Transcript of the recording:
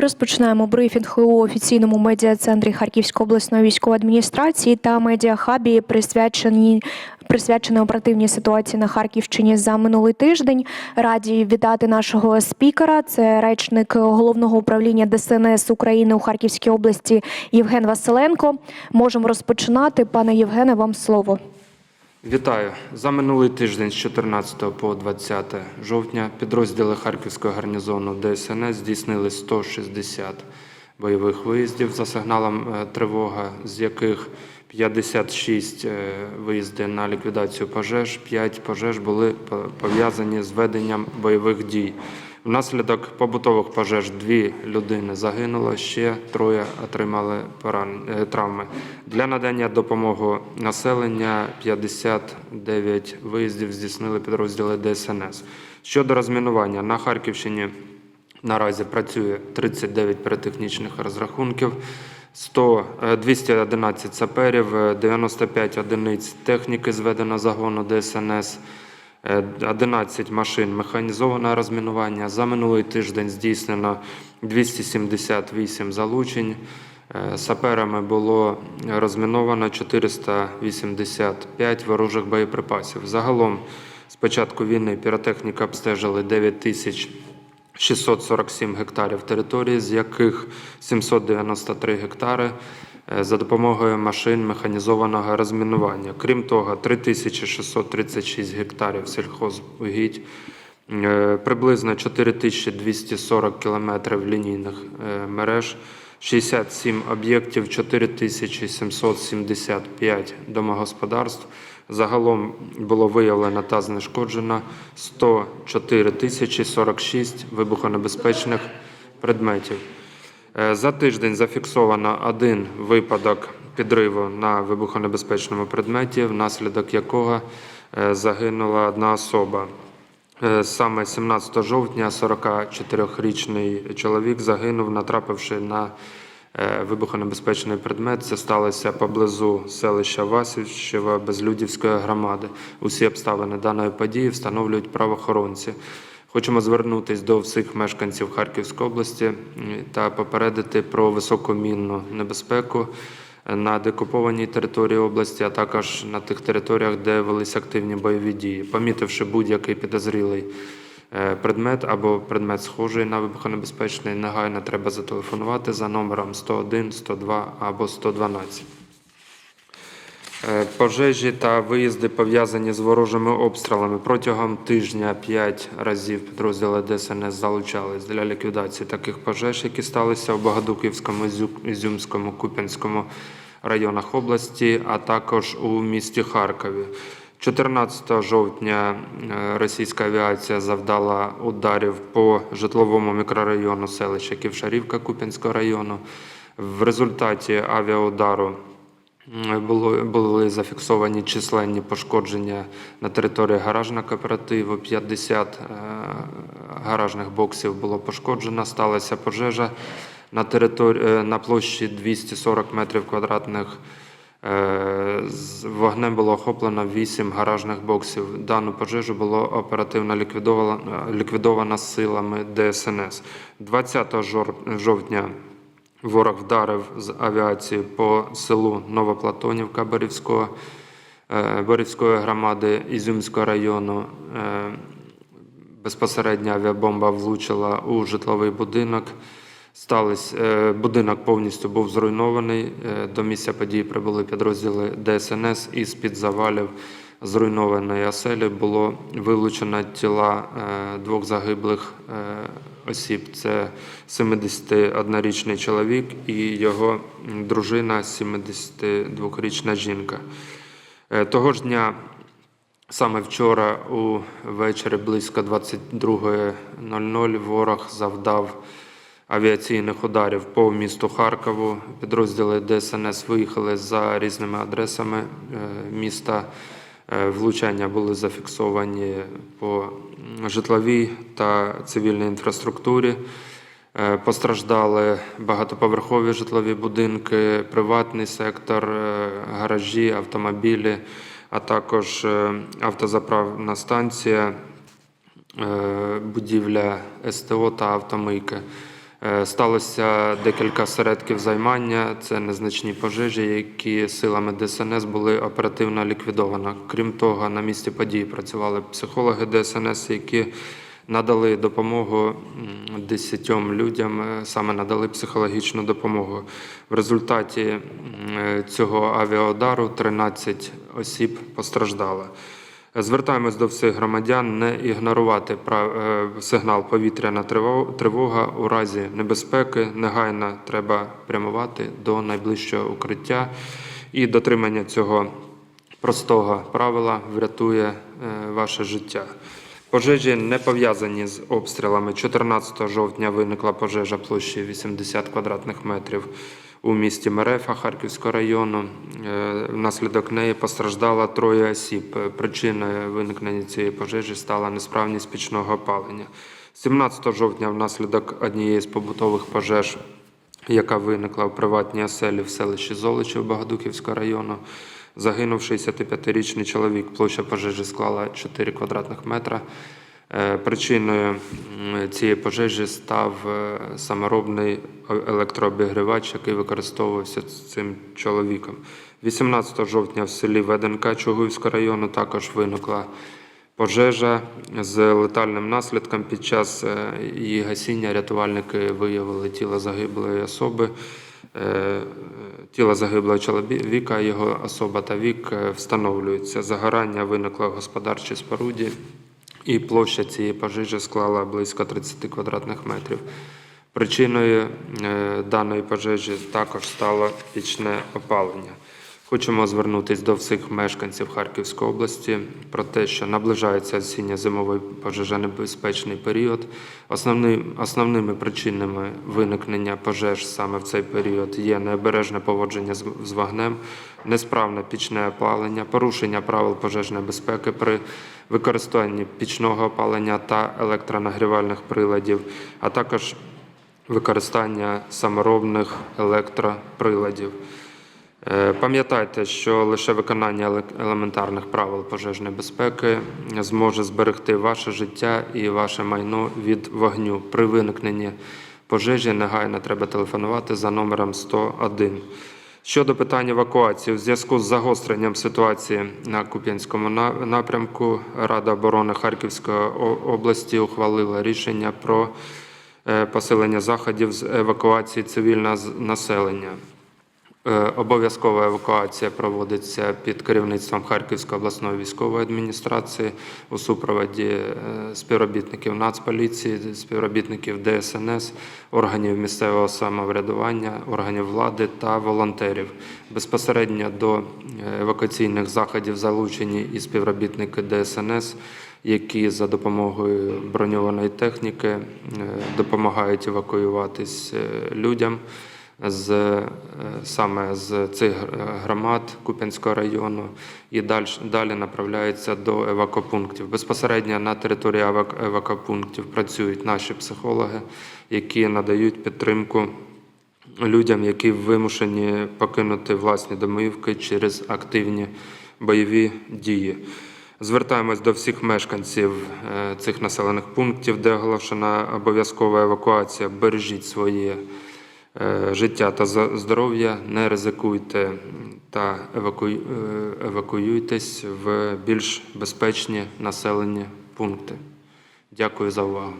Розпочинаємо брифінг у офіційному медіа-центрі Харківської обласної військової адміністрації та медіахабі, присвячені присвячені оперативній ситуації на Харківщині за минулий тиждень. Раді вітати нашого спікера. Це речник головного управління ДСНС України у Харківській області Євген Василенко. Можемо розпочинати. Пане Євгене, вам слово. Вітаю! За минулий тиждень з 14 по 20 жовтня підрозділи Харківського гарнізону ДСНС здійснили 160 бойових виїздів за сигналом е, тривога, з яких 56 е, виїзди на ліквідацію пожеж, 5 пожеж були пов'язані з веденням бойових дій. Внаслідок побутових пожеж дві людини загинуло, ще троє отримали е, травми. Для надання допомоги населення 59 виїздів здійснили підрозділи ДСНС. Щодо розмінування на Харківщині наразі працює 39 піротехнічних розрахунків. 100, е, 211 саперів, е, 95 одиниць техніки зведено загону ДСНС, Е, 11 машин механізованого розмінування. За минулий тиждень здійснено 278 залучень. Е, Саперами було розміновано 485 ворожих боєприпасів. Загалом з початку війни піротехніка обстежили 9 тисяч 647 гектарів території, з яких 793 гектари е, за допомогою машин механізованого розмінування. Крім того, 3636 гектарів сільхозугідь, е, приблизно 4240 кілометрів лінійних е, мереж, 67 об'єктів, 4775 домогосподарств. Загалом було виявлено та знешкоджено 104 тисячі 46 вибухонебезпечних предметів. Е, За тиждень зафіксовано один випадок підриву на вибухонебезпечному предметі, внаслідок якого е, загинула одна особа. Е, Саме 17 жовтня 44-річний чоловік загинув, натрапивши на вибухонебезпечний предмет. Це сталося поблизу селища Васильщева Безлюдівської громади. Усі обставини даної події встановлюють правоохоронці. Хочемо звернутися до всіх мешканців Харківської області та попередити про високу мінну небезпеку на декупованій території області, а також на тих територіях, де велись активні бойові дії. Помітивши будь-який підозрілий е, предмет або предмет схожий на вибухонебезпечний, негайно треба зателефонувати за номером 101, 102 або 112. Е, Пожежі та виїзди пов'язані з ворожими обстрілами. Протягом тижня 5 разів підрозділи ДСНС залучались для ліквідації таких пожеж, які сталися в Богодуківському, Ізю- Ізюмському, Куп'янському районах області, а також у місті Харкові. 14 жовтня е, російська авіація завдала ударів по житловому мікрорайону селища Ківшарівка Куп'янського району. В результаті авіаудару Були зафіксовані численні пошкодження на території гаражного кооперативу. 50 е, гаражних боксів було пошкоджено. Сталася пожежа на, території, на площі 240 метрів квадратних. Е, Вогнем було охоплено 8 гаражних боксів. Дану пожежу було оперативно ліквідовано, ліквідовано силами ДСНС. 20 жор- жовтня Ворог вдарив з авіації по селу Новоплатонівка Борівського, е, Борівської громади Ізюмського району. Е, Безпосередня авіабомба влучила у житловий будинок. Сталося, е, будинок повністю був зруйнований. До місця події прибули підрозділи ДСНС і з-під завалів зруйнованої оселі було вилучено тіла е, двох загиблих е, осіб. Це 71-річний чоловік і його дружина, 72-річна жінка. Е, Того ж дня Саме вчора у вечері близько 22.00 ворог завдав авіаційних ударів по місту Харкову. Підрозділи ДСНС виїхали за різними адресами міста. Е, Влучання були зафіксовані по житловій та цивільній інфраструктурі. Е, Постраждали багатоповерхові житлові будинки, приватний сектор, е, гаражі, автомобілі, а також автозаправна станція, будівля СТО та автомийки. Е, Сталося декілька середків займання. Це незначні пожежі, які силами ДСНС були оперативно ліквідовані. Крім того, на місці події працювали психологи ДСНС, які надали допомогу десятьом людям, е, саме надали психологічну допомогу. В результаті е, цього авіаудару 13 осіб постраждало. Звертаємось до всіх громадян не ігнорувати е, сигнал повітряна тривога у разі небезпеки. Негайно треба прямувати до найближчого укриття, і дотримання цього простого правила врятує е, ваше життя. Пожежі не пов'язані з обстрілами. 14 жовтня виникла пожежа площі 80 квадратних метрів у місті Мерефа Харківського району. Е, Внаслідок неї постраждало троє осіб. Е, Причиною виникнення цієї пожежі стала несправність пічного опалення. 17 жовтня внаслідок однієї з побутових пожеж яка виникла в приватній оселі в селищі Золочів Богодухівського району. Загинув 65-річний чоловік. Площа пожежі склала 4 квадратних метра. Е, Причиною цієї пожежі став е, саморобний електрообігрівач, який використовувався цим чоловіком. 18 жовтня в селі Веденка Чугуївського району також виникла Пожежа з летальним наслідком під час е, її гасіння рятувальники виявили тіло загиблої особи. Тіло загиблого чоловіка, його особа та вік встановлюються. Загорання виникло в господарчій споруді, і площа цієї пожежі склала близько 30 квадратних метрів. Причиною е, даної пожежі також стало пічне опалення. Хочемо звернутися до всіх мешканців Харківської області про те, що наближається осінньо-зимовий пожежонебезпечний період. Основни, основними причинами виникнення пожеж саме в цей період є необережне поводження з, з вогнем, несправне пічне опалення, порушення правил пожежної безпеки при використанні пічного опалення та електронагрівальних приладів, а також використання саморобних електроприладів. Е, Пам'ятайте, що лише виконання елементарних правил пожежної безпеки зможе зберегти ваше життя і ваше майно від вогню. При виникненні пожежі негайно треба телефонувати за номером 101. Щодо питань евакуації, у зв'язку з загостренням ситуації на Куп'янському напрямку, Рада оборони Харківської області ухвалила рішення про е, посилення заходів з евакуації цивільного населення. Е, Обов'язкова евакуація проводиться під керівництвом Харківської обласної військової адміністрації у супроводі е, співробітників Нацполіції, співробітників ДСНС, органів місцевого самоврядування, органів влади та волонтерів. Безпосередньо до е, евакуаційних заходів залучені і співробітники ДСНС, які за допомогою броньованої техніки допомагають евакуюватись людям з е, саме з цих громад Куп'янського району і далі, далі направляються до евакопунктів. Безпосередньо на території евакопунктів працюють наші психологи, які надають підтримку людям, які вимушені покинути власні домівки через активні бойові дії. Звертаємось до всіх мешканців е, цих населених пунктів, де оголошена обов'язкова евакуація. Бережіть своє життя та здоров'я, не ризикуйте та е, евакуюйтесь в більш безпечні населені пункти. Дякую за увагу.